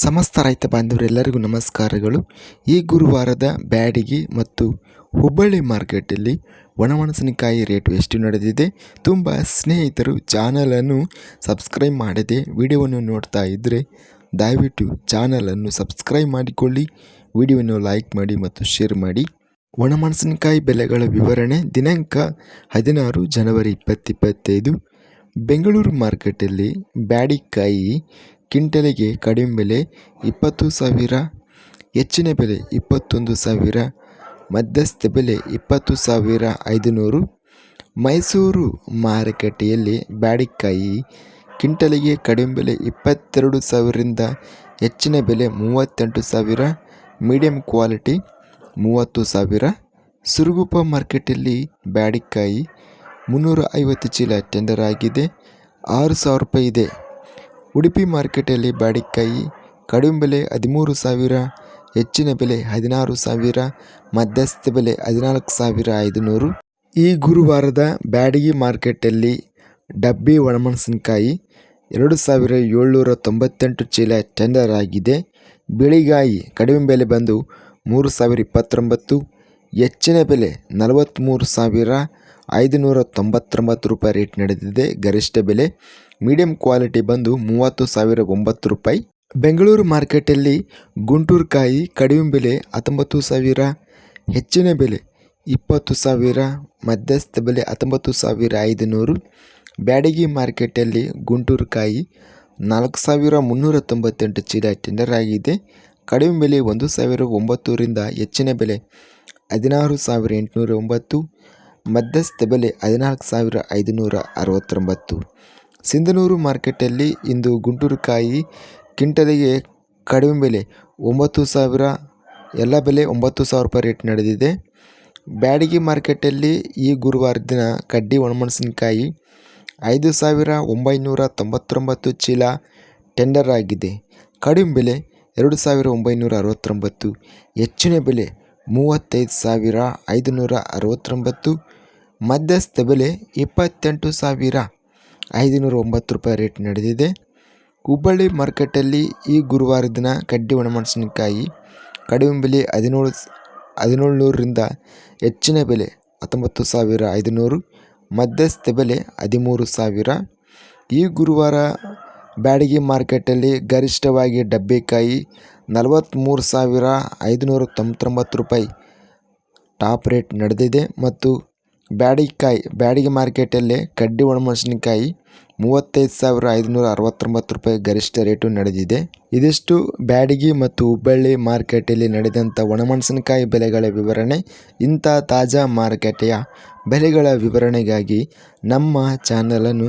ಸಮಸ್ತ ರೈತ ಬಾಂಧವರೆಲ್ಲರಿಗೂ ನಮಸ್ಕಾರಗಳು. ಈ ಗುರುವಾರದ ಬ್ಯಾಡಿಗೆ ಮತ್ತು ಹುಬ್ಬಳ್ಳಿ ಮಾರ್ಕೆಟಲ್ಲಿ ಒಣಮೆಣಸಿನಕಾಯಿ ರೇಟ್ ಎಷ್ಟು ನಡೆದಿದೆ ತುಂಬ ಸ್ನೇಹಿತರು ಚಾನಲನ್ನು ಸಬ್ಸ್ಕ್ರೈಬ್ ಮಾಡದೆ ವಿಡಿಯೋವನ್ನು ನೋಡ್ತಾ ಇದ್ದರೆ ದಯವಿಟ್ಟು ಚಾನಲನ್ನು ಸಬ್ಸ್ಕ್ರೈಬ್ ಮಾಡಿಕೊಳ್ಳಿ, ವಿಡಿಯೋವನ್ನು ಲೈಕ್ ಮಾಡಿ ಮತ್ತು ಶೇರ್ ಮಾಡಿ. ಒಣಮೆಣಸಿನಕಾಯಿ ಬೆಲೆಗಳ ವಿವರಣೆ ದಿನಾಂಕ ಹದಿನಾರು ಜನವರಿ ಇಪ್ಪತ್ತಿಪ್ಪತ್ತೈದು ಬೆಂಗಳೂರು ಮಾರ್ಕೆಟಲ್ಲಿ ಬ್ಯಾಡಿಕಾಯಿ ಕ್ವಿಂಟಲಿಗೆ ಕಡಿಮೆ ಬೆಲೆ ಇಪ್ಪತ್ತು ಸಾವಿರ, ಹೆಚ್ಚಿನ ಬೆಲೆ ಇಪ್ಪತ್ತೊಂದು ಸಾವಿರ, ಮಧ್ಯಸ್ಥ ಬೆಲೆ ಇಪ್ಪತ್ತು ಸಾವಿರ ಐದುನೂರು. ಮೈಸೂರು ಮಾರುಕಟ್ಟೆಯಲ್ಲಿ ಬ್ಯಾಡಿಕಾಯಿ ಕಿಂಟಲಿಗೆ ಕಡಿಮೆ ಬೆಲೆ ಇಪ್ಪತ್ತೆರಡು ಸಾವಿರದಿಂದ ಹೆಚ್ಚಿನ ಬೆಲೆ ಮೂವತ್ತೆಂಟು ಸಾವಿರ, ಮೀಡಿಯಂ ಕ್ವಾಲಿಟಿ ಮೂವತ್ತು ಸಾವಿರ. ಸುರಗುಪ್ಪ ಮಾರ್ಕೆಟಲ್ಲಿ ಬ್ಯಾಡಿಕಾಯಿ ಮುನ್ನೂರ ಐವತ್ತು ಚೀಲ ಟೆಂಡರ್ ಆಗಿದೆ. ಆರು ಸಾವಿರ ರೂಪಾಯಿ ಇದೆ. ಉಡುಪಿ ಮಾರ್ಕೆಟಲ್ಲಿ ಬಾಡಿಕಾಯಿ ಕಡಿಮೆ ಬೆಲೆ ಹದಿಮೂರು ಸಾವಿರ, ಹೆಚ್ಚಿನ ಬೆಲೆ ಹದಿನಾರು ಸಾವಿರ, ಮಧ್ಯಸ್ಥ ಬೆಲೆ ಹದಿನಾಲ್ಕು ಸಾವಿರ ಐದುನೂರು. ಈ ಗುರುವಾರದ ಬ್ಯಾಡಗಿ ಮಾರ್ಕೆಟಲ್ಲಿ ಡಬ್ಬಿ ಒಣಮೆಣಸಿನಕಾಯಿ ಎರಡು ಸಾವಿರ ಏಳ್ನೂರ ತೊಂಬತ್ತೆಂಟು ಚೀಲ ಟೆಂಡರ್ ಆಗಿದೆ. ಬಿಳಿಗಾಯಿ ಕಡಿಮೆ ಬೆಲೆ ಬಂದು ಮೂರು ಸಾವಿರ ಇಪ್ಪತ್ತೊಂಬತ್ತು, ಹೆಚ್ಚಿನ ಬೆಲೆ ನಲವತ್ತ್ಮೂರು ಸಾವಿರ ಐದುನೂರ ತೊಂಬತ್ತೊಂಬತ್ತು ರೂಪಾಯಿ ರೇಟ್ ನಡೆದಿದೆ. ಗರಿಷ್ಠ ಬೆಲೆ ಮೀಡಿಯಂ ಕ್ವಾಲಿಟಿ ಬಂದು ಮೂವತ್ತು ಸಾವಿರ ಒಂಬತ್ತು ರೂಪಾಯಿ. ಬೆಂಗಳೂರು ಮಾರ್ಕೆಟಲ್ಲಿ ಗುಂಟೂರು ಕಾಯಿ ಕಡಿಮೆ ಬೆಲೆ ಹತ್ತೊಂಬತ್ತು ಸಾವಿರ, ಹೆಚ್ಚಿನ ಬೆಲೆ ಇಪ್ಪತ್ತು ಸಾವಿರ, ಮಧ್ಯಸ್ಥ ಬೆಲೆ ಹತ್ತೊಂಬತ್ತು ಸಾವಿರ ಐದುನೂರು. ಬ್ಯಾಡಗಿ ಮಾರ್ಕೆಟಲ್ಲಿ ಗುಂಟೂರು ಕಾಯಿ ನಾಲ್ಕು ಸಾವಿರ ಮುನ್ನೂರ ತೊಂಬತ್ತೆಂಟು ಚೀಲ ಟೆಂಡರ್ ಆಗಿದೆ. ಕಡಿಮೆ ಬೆಲೆ ಒಂದು ಸಾವಿರ ಒಂಬತ್ತೂರಿಂದ ಹೆಚ್ಚಿನ ಬೆಲೆ ಹದಿನಾರು ಸಾವಿರ ಎಂಟುನೂರ ಒಂಬತ್ತು. ಮಧ್ಯಸ್ಥ ಬೆಲೆ ಹದಿನಾಲ್ಕು ಸಾವಿರ ಐದುನೂರ ಅರವತ್ತೊಂಬತ್ತು. ಸಿಂಧನೂರು ಮಾರ್ಕೆಟಲ್ಲಿ ಇಂದು ಗುಂಟೂರು ಕಾಯಿ ಕಡಿಮೆ ಬೆಲೆ ಒಂಬತ್ತು ಸಾವಿರ, ಎಲ್ಲ ಬೆಲೆ ಒಂಬತ್ತು ಸಾವಿರ ರೂಪಾಯಿ ರೇಟ್ ನಡೆದಿದೆ. ಬ್ಯಾಡಗಿ ಮಾರ್ಕೆಟಲ್ಲಿ ಈ ಗುರುವಾರ ದಿನ ಕಡ್ಡಿ ಒಣಮೆಣಸಿನಕಾಯಿ ಐದು ಸಾವಿರ ಒಂಬೈನೂರ ತೊಂಬತ್ತೊಂಬತ್ತು ಚೀಲ ಟೆಂಡರ್ ಆಗಿದೆ. ಕಡಿಮೆ ಬೆಲೆ ಎರಡು ಸಾವಿರ ಒಂಬೈನೂರ ಅರವತ್ತೊಂಬತ್ತು. ಹೆಚ್ಚಿನ ಬೆಲೆ ಮೂವತ್ತೈದು ಸಾವಿರ ಐದುನೂರ ಅರವತ್ತೊಂಬತ್ತು, ಮಧ್ಯಸ್ಥ ಬೆಲೆ ಇಪ್ಪತ್ತೆಂಟು ಸಾವಿರ ಐದುನೂರ ಒಂಬತ್ತು ರೂಪಾಯಿ ರೇಟ್ ನಡೆದಿದೆ. ಹುಬ್ಬಳ್ಳಿ ಮಾರ್ಕೆಟಲ್ಲಿ ಈ ಗುರುವಾರ ದಿನ ಕಡ್ಡಿ ಒಣಮೆಣಸಿನಕಾಯಿ ಕಡಿಮೆ ಬೆಲೆ ಹದಿನೇಳು ಹದಿನೇಳು ನೂರರಿಂದ ಹೆಚ್ಚಿನ ಬೆಲೆ ಹತ್ತೊಂಬತ್ತು ಸಾವಿರ ಐದುನೂರು, ಮಧ್ಯಸ್ಥ ಬೆಲೆ ಹದಿಮೂರು ಸಾವಿರ. ಈ ಗುರುವಾರ ಬ್ಯಾಡಗಿ ಮಾರ್ಕೆಟಲ್ಲಿ ಗರಿಷ್ಠವಾಗಿ ಡಬ್ಬಿಕಾಯಿ ನಲವತ್ತ್ಮೂರು ಸಾವಿರ ಐದುನೂರ ತೊಂಬತ್ತೊಂಬತ್ತು ರೂಪಾಯಿ ಟಾಪ್ ರೇಟ್ ನಡೆದಿದೆ ಮತ್ತು ಬ್ಯಾಡಿಕಾಯಿ, ಬ್ಯಾಡಿಗೆ ಮಾರ್ಕೆಟಲ್ಲಿ ಕಡ್ಡಿ ಒಣಮೆಣಸಿನಕಾಯಿ ಮೂವತ್ತೈದು ಸಾವಿರ ಐದುನೂರ ಅರವತ್ತೊಂಬತ್ತು ರೂಪಾಯಿ ಗರಿಷ್ಠ ರೇಟು ನಡೆದಿದೆ. ಇದಿಷ್ಟು ಬ್ಯಾಡಗಿ ಮತ್ತು ಹುಬ್ಬಳ್ಳಿ ಮಾರ್ಕೆಟಲ್ಲಿ ನಡೆದಂಥ ಒಣಮೆಣಸಿನಕಾಯಿ ಬೆಲೆಗಳ ವಿವರಣೆ, ಇಂಥ ತಾಜಾ ಮಾರುಕಟ್ಟೆಯ ಬೆಲೆಗಳ ವಿವರಣೆಗಾಗಿ ನಮ್ಮ ಚಾನಲನ್ನು